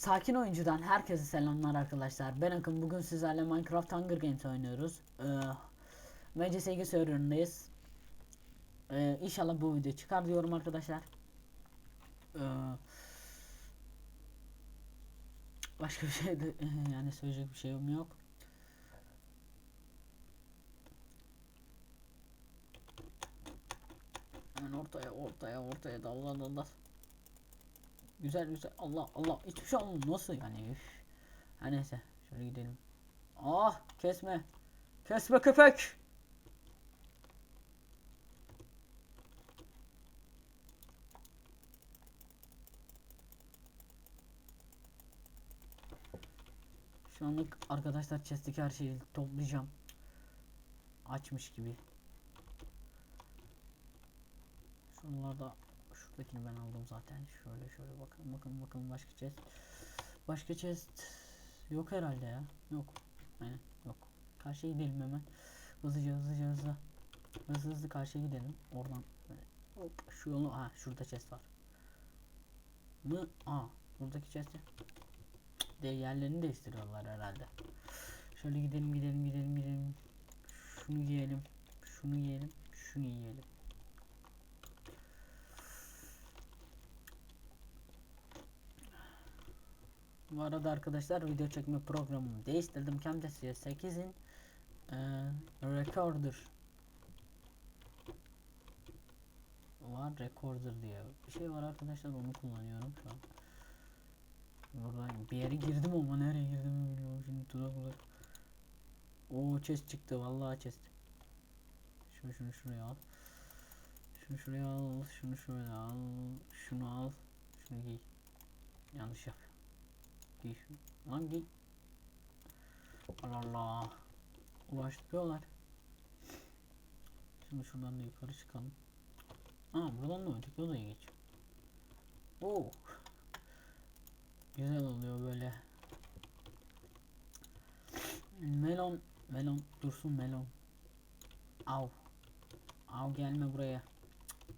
Sakin oyuncudan herkese selamlar arkadaşlar. Ben Akın. Bugün sizlerle Minecraft Hunger Games oynuyoruz. Ee, MCSG serverındayız. Ee, inşallah bu video çıkar diyorum arkadaşlar. Ee, başka bir şey de yani söyleyecek bir şeyim yok. Hemen ortaya ortaya ortaya dalla dalla. Güzel güzel. Allah Allah. Hiçbir şey olmadı. Nasıl yani? Üf. Ha neyse. Şöyle gidelim. Ah kesme. Kesme köpek. Şu anlık arkadaşlar chest'teki her şeyi toplayacağım. Açmış gibi. Şunlarda şuradakini ben aldım zaten. Şöyle şöyle bakın bakın bakın başka chest. Başka chest yok herhalde ya. Yok. Aynen yok. Karşıya gidelim hemen. Hızlıca hızlıca hızlı. Hızlı hızlı karşıya gidelim. Oradan böyle hop şu yolu ha şurada chest var. Mı? Aa buradaki chest'i de yerlerini değiştiriyorlar herhalde. Şöyle gidelim gidelim gidelim gidelim. Şunu giyelim. Şunu giyelim. Şunu yiyelim. Bu arada arkadaşlar video çekme programımı değiştirdim. Camtasia 8'in e, Recorder var. Recorder diye bir şey var arkadaşlar onu kullanıyorum şu an. Buradan bir yere girdim ama nereye girdim bilmiyorum şimdi tuzak olur. Oo chest çıktı vallahi chest. Şunu şunu şuraya al. Şunu şuraya al, şunu şöyle al, şunu al, şunu giy. Yanlış yap. Lan giy. Allah Allah. Ulaştırıyorlar. Şimdi şuradan da yukarı çıkalım. Aa buradan da öteki odaya geç. Oo. Güzel oluyor böyle. Melon, melon, dursun melon. Av. Av gelme buraya.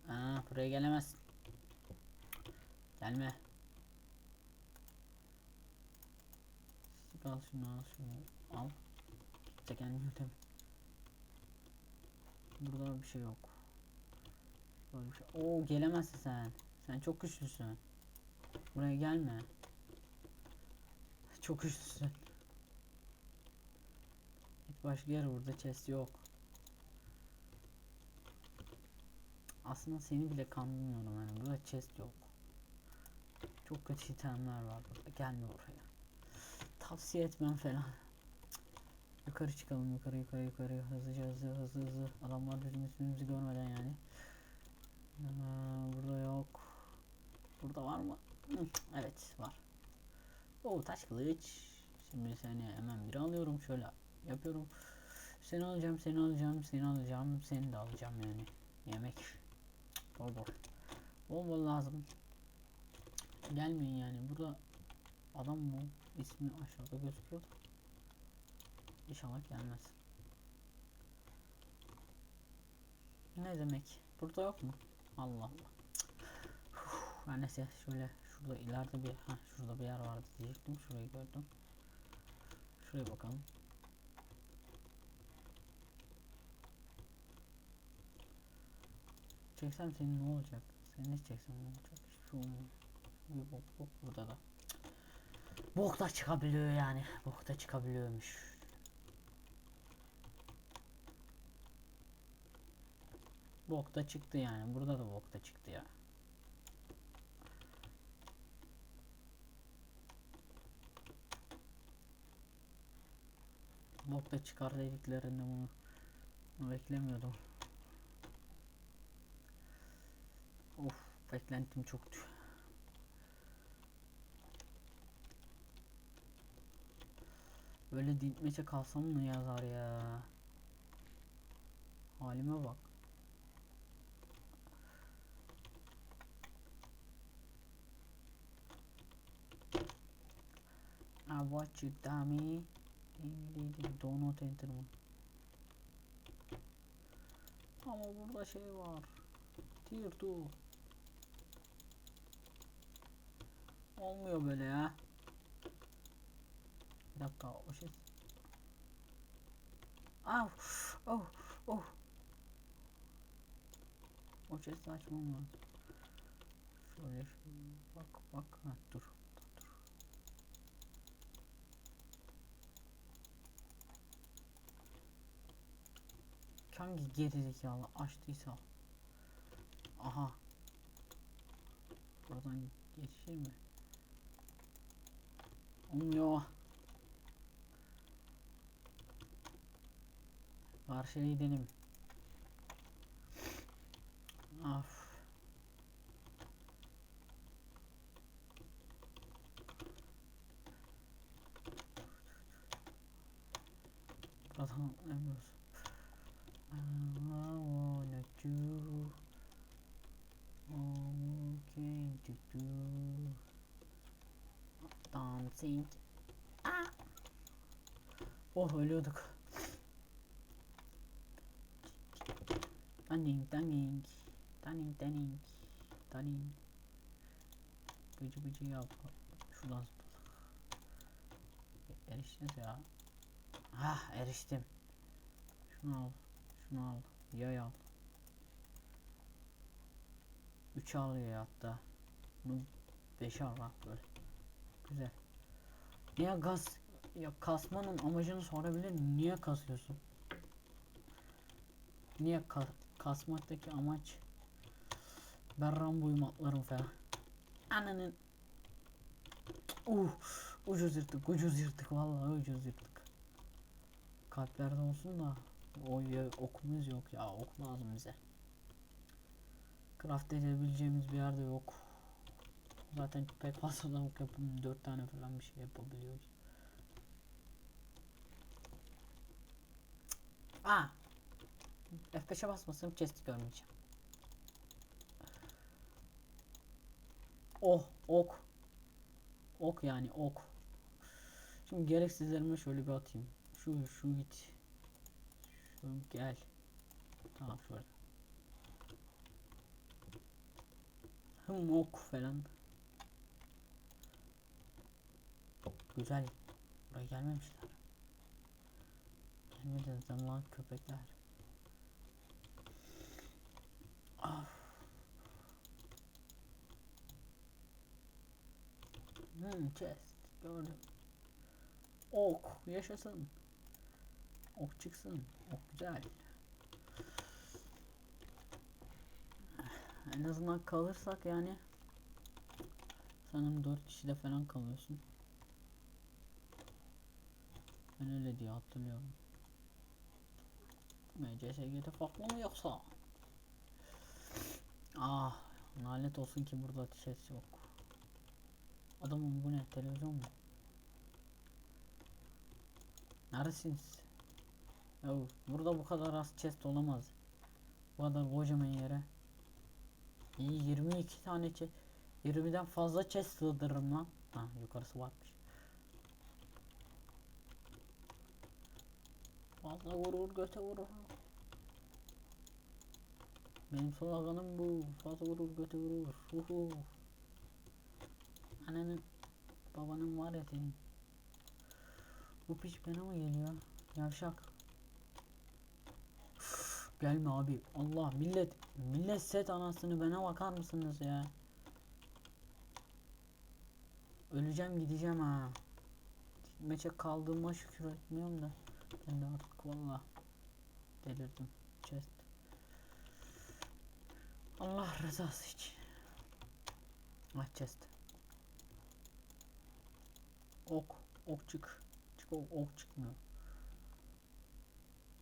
Aa, buraya gelemezsin. Gelme. Al şunu al şunu al. Çeken yöntem. Burada bir şey yok. Böyle bir şey. Oo gelemezsin sen. Sen çok güçlüsün. Buraya gelme. Çok güçlüsün. Git başka yere burada chest yok. Aslında seni bile kandırmıyorum yani burada chest yok. Çok kötü itemler var burada. Gelme buraya. Tavsiye etmem falan. Yukarı çıkalım yukarı yukarı yukarı hızlıca hızlı hızlı hızlı adamlar bizim ismimizi görmeden yani. Aa, burada yok. Burada var mı? Evet var. O taş kılıç. Şimdi seni hemen bir alıyorum şöyle yapıyorum. Seni alacağım, seni alacağım, seni alacağım, seni de alacağım yani. Yemek. Bol bol. Bol bol lazım. Gelmeyin yani. Burada adam mı? İsmi aşağıda gözüküyor. İnşallah gelmez. Ne demek? Burada yok mu? Allah Allah. Uf, ben neyse şöyle şurada ileride bir ha şurada bir yer vardı diyecektim. Şurayı gördüm. Şuraya bakalım. Çeksem senin ne olacak? Seni çeksem ne olacak? Olmuyor. Bir bok bok burada da. Bok da çıkabiliyor yani. Bok da çıkabiliyormuş. Bok da çıktı yani. Burada da bok da çıktı ya. Bok da çıkar dediklerinde bunu, beklemiyordum. Of beklentim çoktu. Böyle dintmece kalsam mı yazar ya? Halime bak. I watch you dummy. Do not enter mı? Ama burada şey var. Tier 2. Olmuyor böyle ya. Dakika o şey. Av. Oh. Oh. O chest'i açmam lazım. Şöyle şöyle bak bak ha dur dur. Hangi gerizekalı açtıysa. Aha. Buradan geçeyim mi? No. Karşıya gidelim. Af. Buradan atlayamıyoruz. I wanna do all came to do. Dancing. Ah! Oh ölüyorduk. Daning daning. Daning daning. Daning. Bıcı bıcı yap. Şuradan Eriştiniz ya. Ah eriştim. Şunu al. Şunu al. Yay al. 3 alıyor hatta. Bunu 5 al bak böyle. Güzel. Niye gaz ya kasmanın amacını sorabilir? Niye kasıyorsun? Niye ka kasmaktaki amaç? Ben Rambo'yum atlarım falan. Ananın Uh, ucuz yırttık, ucuz yırttık vallahi ucuz yırttık. Kalplerde olsun da o ya, okumuz yok ya, ok lazım bize. Craft edebileceğimiz bir yerde yok. Zaten pek fazla da ok yapım 4 tane falan bir şey yapabiliyoruz. Aa! F5'e basmasam chest görmeyeceğim. Oh, ok. Ok yani ok. Şimdi gereksizlerime şöyle bir atayım. Şu şu git. Şu gel. Tamam şöyle. Hım ok falan. Güzel. Buraya gelmemişler. Gelmedi zaman köpekler. Ah. Hmm, chest. Gördüm. Ok. Yaşasın. Ok çıksın. Ok güzel. En azından kalırsak yani sanırım 4 kişi de falan kalıyorsun. Ben öyle diye hatırlıyorum. MCSG'de farklı mı yoksa? Ah, lanet olsun ki burada chest yok. Adamım bu ne? Televizyon mu? Neredesiniz? Ya burada bu kadar az chest olamaz. Bu kadar kocaman yere. İyi 22 tane chest. 20'den fazla chest sığdırırım lan. Ha yukarısı varmış. Fazla vurur göte vurur. Benim sloganım bu. Fazla vurur göte vurur. Uhu. Annenin babanın var ya senin. Bu piç bana mı geliyor? Yavşak. Gelme abi. Allah millet millet set anasını bana bakar mısınız ya? Öleceğim gideceğim ha. Meçe kaldığıma şükür etmiyorum da. Ben de artık valla delirdim. Chest. Allah rızası için. Chest. Ok. Ok çık. Çık ok, ok çıkmıyor.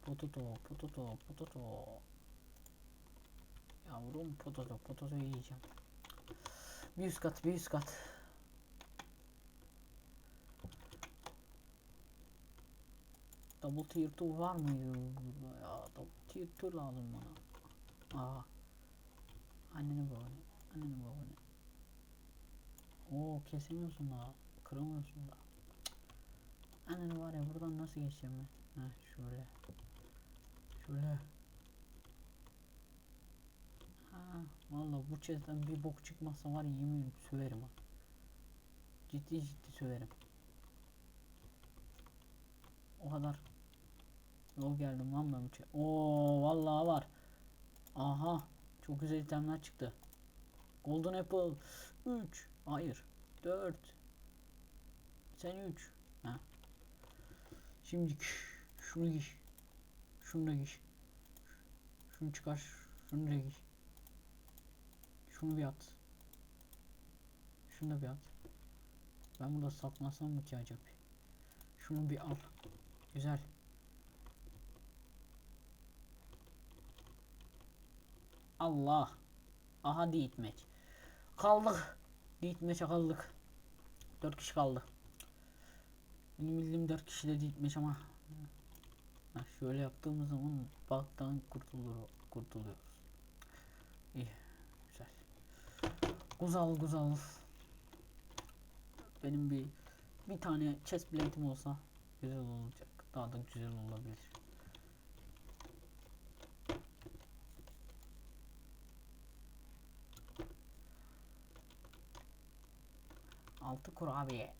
Potato, potato, potato. Yavrum potato, potato yiyeceğim. Bir üst kat, bir üst kat. Double tier 2 var mıydı burada ya? Double tier 2 lazım bana. Aa. Anneni babanı, anneni babanı. Oo kesemiyorsun da, kıramıyorsun da. Anneni var ya buradan nasıl geçeceğim ben? Heh şöyle. Şöyle. Ha, vallahi bu chest'ten bir bok çıkmazsa var ya yemin söverim ha. Ciddi ciddi söverim. O kadar. Yol geldim lan ben. uça- Oo vallahi var. Aha. Çok güzel itemler çıktı. Golden Apple 3. Hayır. 4. Sen 3. Ha. Şimdi şunu giy. Şunu da giy. Şunu çıkar. Şunu da giy. Şunu bir at. Şunu da bir at. Ben burada saklasam mı ki acaba? Şunu bir al. Güzel. Allah. Aha ditmeç. Kaldık. Ditmeçe kaldık. 4 kişi kaldı. Benim bildiğim 4 kişi de ditmeç ama ha, şöyle yaptığımız zaman baktan kurtulur kurtuluyoruz. İyi. Güzel. Güzel güzel. Benim bir bir tane chest plate'im olsa güzel olacak. Daha da güzel olabilir. Altı kurabiye.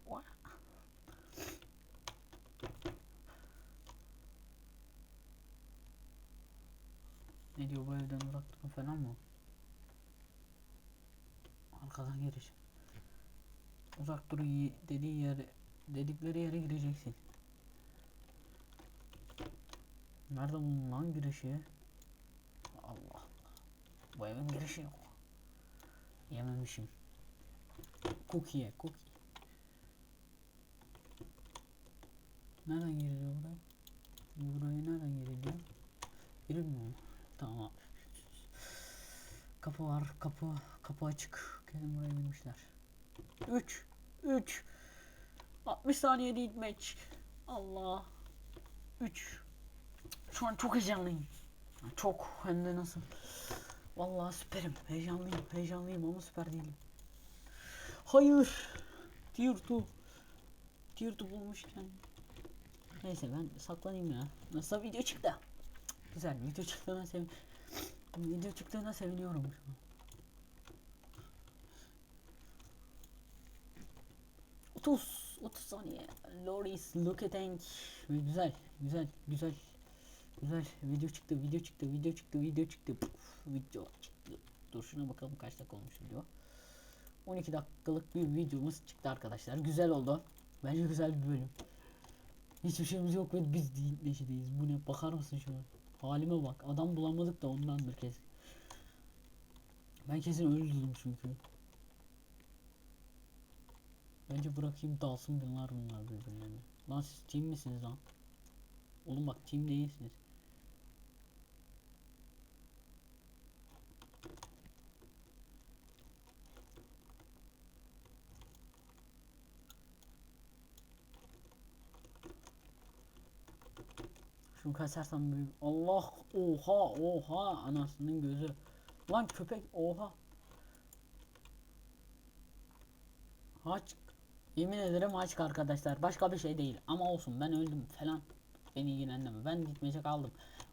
Ne diyor bu evden uzak durun falan mı? Arkadan giriş. Uzak dur yi- dediği yere dedikleri yere gireceksin. Nerede bunun lan girişi? Allah Allah. Bu evin girişi yok. Yememişim. Cookie, cookie. Nereden giriliyor buraya? Buraya nereden giriliyor? Girilmiyor? Tamam. Kapı var, kapı, kapı açık. Gelin buraya girmişler. 3 3 60 saniye değil maç. Allah. 3 Şu an çok heyecanlıyım. Çok hem de nasıl? Vallahi süperim. Heyecanlıyım. Heyecanlıyım ama süper değilim. Hayır. Tier 2. Tier 2 bulmuşken. Neyse ben saklanayım ya. Nasıl video çıktı? Güzel video çıktığına sev video çıktığına seviniyorum şu an. 30 30 saniye. Loris look at tank. Güzel, güzel, güzel. Güzel. Video çıktı, video çıktı, video çıktı, video çıktı. Puf, video çıktı. Dur şuna bakalım kaç dakika olmuş video. 12 dakikalık bir videomuz çıktı arkadaşlar. Güzel oldu. Bence güzel bir bölüm. Hiçbir şeyimiz yok ve biz değil neşedeyiz. Bu ne? Bakar mısın şu an? Halime bak. Adam bulamadık da ondandır kesin. Ben kesin öldürdüm çünkü. Bence bırakayım dalsın bunlar bunlar birbirlerine. Lan siz team misiniz lan? Oğlum bak team değilsiniz. Şunu kaçarsam büyük. Allah oha oha anasının gözü. Lan köpek oha. Aç. Yemin ederim aç arkadaşlar. Başka bir şey değil. Ama olsun ben öldüm falan. Beni ilgilendirme. Ben gitmeyecek kaldım.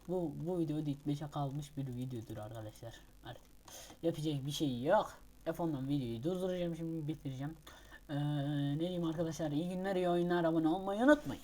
Bu bu video gitmeyecek kalmış bir videodur arkadaşlar. Artık yapacak bir şey yok. F10'dan videoyu durduracağım şimdi bitireceğim. Ee, ne diyeyim arkadaşlar iyi günler iyi oyunlar abone olmayı unutmayın.